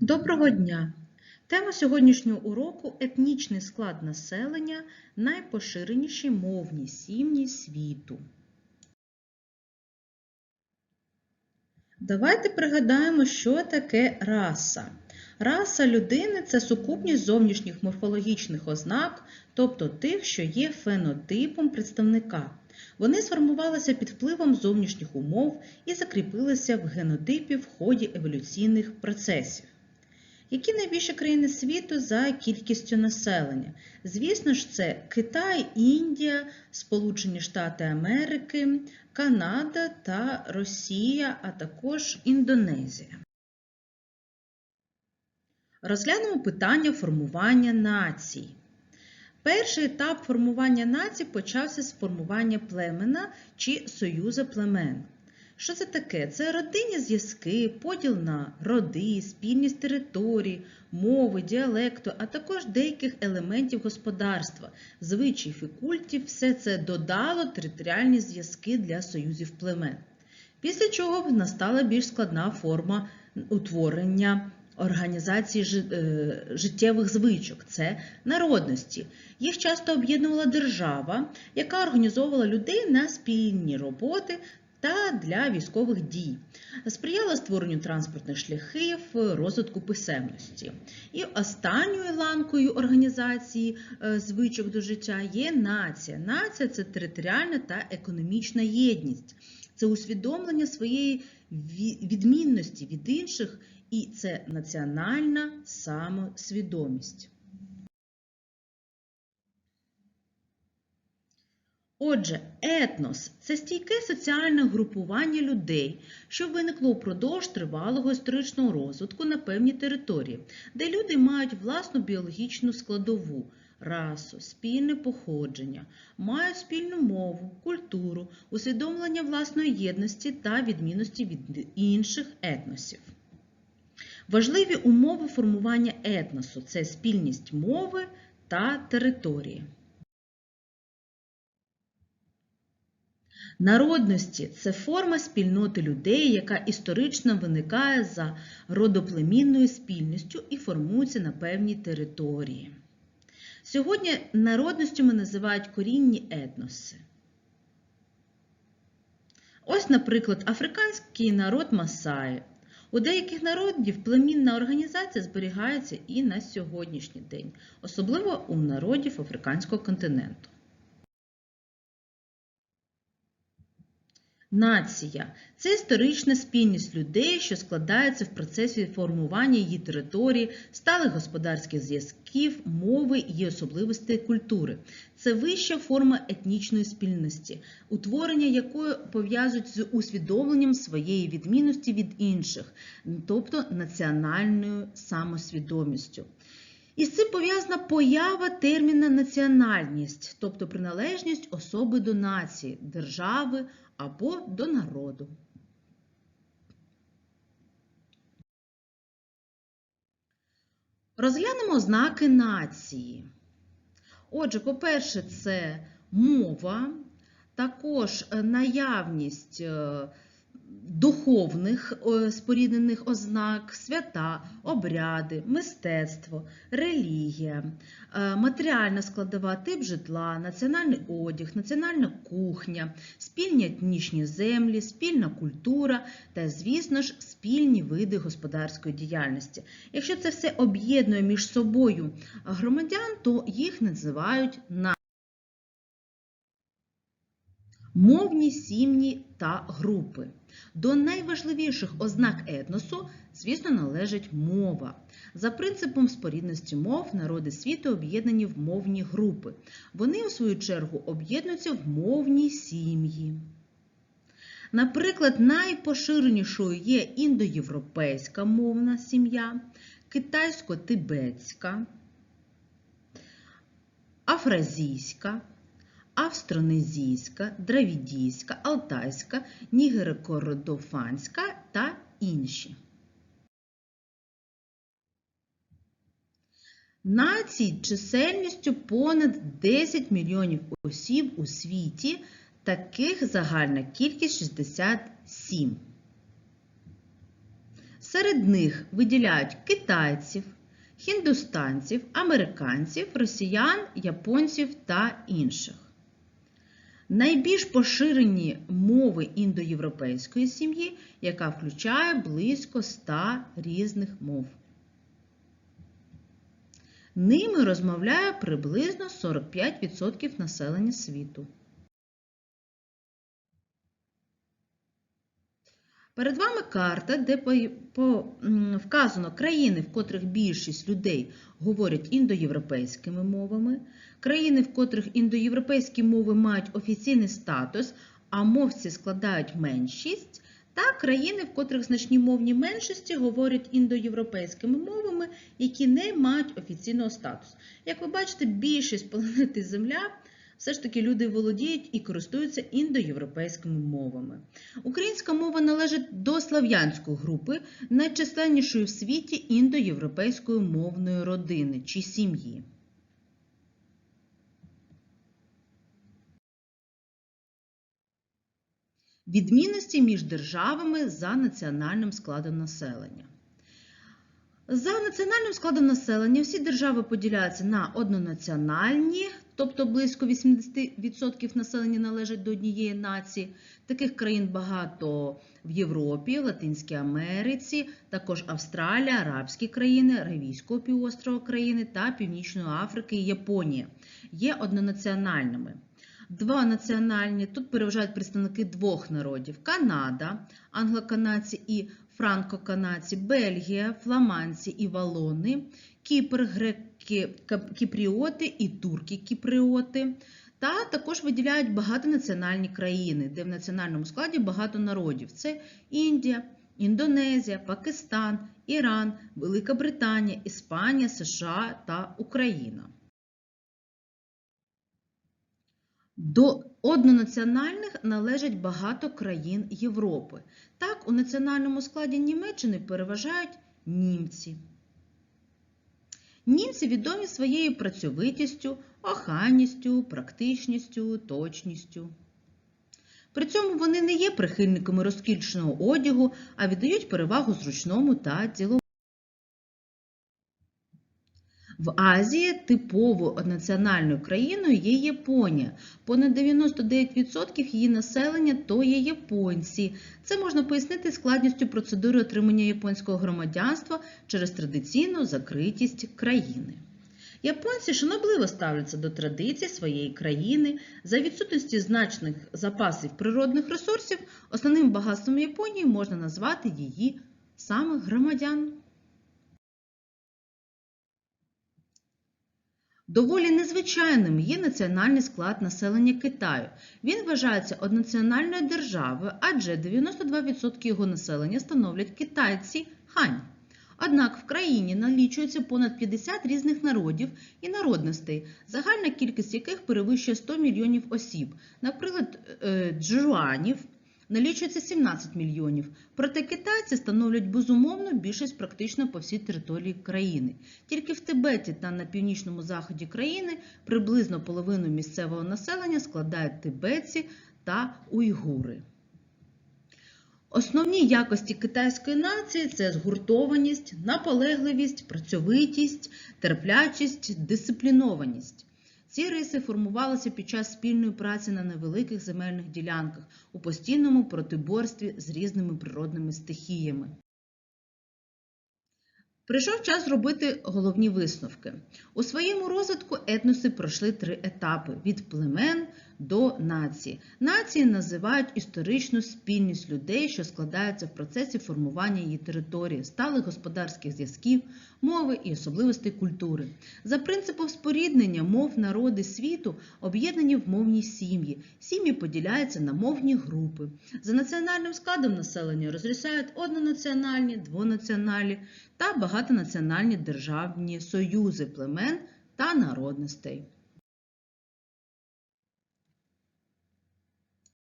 Доброго дня! Тема сьогоднішнього уроку етнічний склад населення найпоширеніші мовні сім'ї світу. Давайте пригадаємо, що таке раса. Раса людини це сукупність зовнішніх морфологічних ознак, тобто тих, що є фенотипом представника. Вони сформувалися під впливом зовнішніх умов і закріпилися в генотипі в ході еволюційних процесів. Які найбільші країни світу за кількістю населення? Звісно ж, це Китай, Індія, Сполучені Штати Америки, Канада та Росія, а також Індонезія. Розглянемо питання формування націй. Перший етап формування націй почався з формування племена чи союзу племен. Що це таке? Це родинні зв'язки, поділ на роди, спільність територій, мови, діалекту, а також деяких елементів господарства, звичаїв і культів. Все це додало територіальні зв'язки для союзів племен. Після чого настала більш складна форма утворення організації життєвих звичок це народності. Їх часто об'єднувала держава, яка організовувала людей на спільні роботи та для військових дій, сприяла створенню транспортних шляхів, розвитку писемності. І останньою ланкою організації звичок до життя є нація. Нація це територіальна та економічна єдність, це усвідомлення своєї відмінності від інших, і це національна самосвідомість. Отже, етнос це стійке соціальне групування людей, що виникло упродовж тривалого історичного розвитку на певній території, де люди мають власну біологічну складову, расу, спільне походження, мають спільну мову, культуру, усвідомлення власної єдності та відмінності від інших етносів. Важливі умови формування етносу це спільність мови та території. Народності це форма спільноти людей, яка історично виникає за родоплемінною спільністю і формується на певній території. Сьогодні народністю називають корінні етноси. Ось, наприклад, африканський народ Масаї. У деяких народів племінна організація зберігається і на сьогоднішній день, особливо у народів африканського континенту. Нація це історична спільність людей, що складається в процесі формування її території, сталих господарських зв'язків, мови і особливостей культури. Це вища форма етнічної спільності, утворення якої пов'язують з усвідомленням своєї відмінності від інших, тобто національною самосвідомістю. І з цим пов'язана поява терміна національність, тобто приналежність особи до нації, держави або до народу. Розглянемо ознаки нації. Отже, по-перше, це мова, також наявність духовних споріднених ознак, свята, обряди, мистецтво, релігія, матеріальна складова, тип житла, національний одяг, національна кухня, спільні етнічні землі, спільна культура та, звісно ж, спільні види господарської діяльності. Якщо це все об'єднує між собою громадян, то їх називають на Мовні сім'ї та групи. До найважливіших ознак етносу, звісно, належить мова. За принципом спорідності мов народи світу об'єднані в мовні групи. Вони, у свою чергу, об'єднуються в мовні сім'ї. Наприклад, найпоширенішою є індоєвропейська мовна сім'я, китайсько-тибетська, афразійська австронезійська, дравідійська, алтайська, нігерокордофанська та інші. Націй чисельністю понад 10 мільйонів осіб у світі, таких загальна кількість 67. Серед них виділяють китайців, хіндустанців, американців, росіян, японців та інших. Найбільш поширені мови індоєвропейської сім'ї, яка включає близько 100 різних мов. Ними розмовляє приблизно 45% населення світу. Перед вами карта, де вказано країни, в котрих більшість людей говорять індоєвропейськими мовами, країни, в котрих індоєвропейські мови мають офіційний статус, а мовці складають меншість, та країни, в котрих значні мовні меншості говорять індоєвропейськими мовами, які не мають офіційного статусу. Як ви бачите, більшість планети Земля все ж таки люди володіють і користуються індоєвропейськими мовами. Українська мова належить до слав'янської групи, найчисленнішої в світі індоєвропейської мовної родини чи сім'ї. Відмінності між державами за національним складом населення. За національним складом населення всі держави поділяються на однонаціональні, тобто близько 80% населення належать до однієї нації. Таких країн багато в Європі, Латинській Америці, також Австралія, Арабські країни, Аравійського півострова країни та Північної Африки і Японія є однонаціональними. Два національні, тут переважають представники двох народів: Канада, англоканадці і франко-канадці, Бельгія, фламандці і валони, Кіпр, греки, кіпріоти і турки-кіпріоти. Та також виділяють багатонаціональні країни, де в національному складі багато народів. Це Індія, Індонезія, Пакистан, Іран, Велика Британія, Іспанія, США та Україна. До однонаціональних належать багато країн Європи. Так, у національному складі Німеччини переважають німці. Німці відомі своєю працьовитістю, охайністю, практичністю, точністю. При цьому вони не є прихильниками розкішного одягу, а віддають перевагу зручному та діловому. В Азії типовою національною країною є Японія. Понад 99% її населення то є японці. Це можна пояснити складністю процедури отримання японського громадянства через традиційну закритість країни. Японці шанобливо ставляться до традицій своєї країни. За відсутності значних запасів природних ресурсів, основним багатством Японії можна назвати її самих громадян. Доволі незвичайним є національний склад населення Китаю. Він вважається однаціональною державою, адже 92% його населення становлять китайці хань. Однак в країні налічується понад 50 різних народів і народностей, загальна кількість яких перевищує 100 мільйонів осіб. Наприклад, е, джуанів налічується 17 мільйонів, проте китайці становлять безумовну більшість практично по всій території країни. Тільки в Тибеті та на північному заході країни приблизно половину місцевого населення складають тибетці та уйгури. Основні якості китайської нації це згуртованість, наполегливість, працьовитість, терплячість, дисциплінованість. Ці риси формувалися під час спільної праці на невеликих земельних ділянках у постійному протиборстві з різними природними стихіями. Прийшов час зробити головні висновки. У своєму розвитку етноси пройшли три етапи від племен до нації. Нації називають історичну спільність людей, що складається в процесі формування її території, сталих господарських зв'язків, мови і особливостей культури. За принципом споріднення мов народи світу об'єднані в мовні сім'ї. Сім'ї поділяються на мовні групи. За національним складом населення розрізають однонаціональні, двонаціональні та багатонаціональні державні союзи племен та народностей.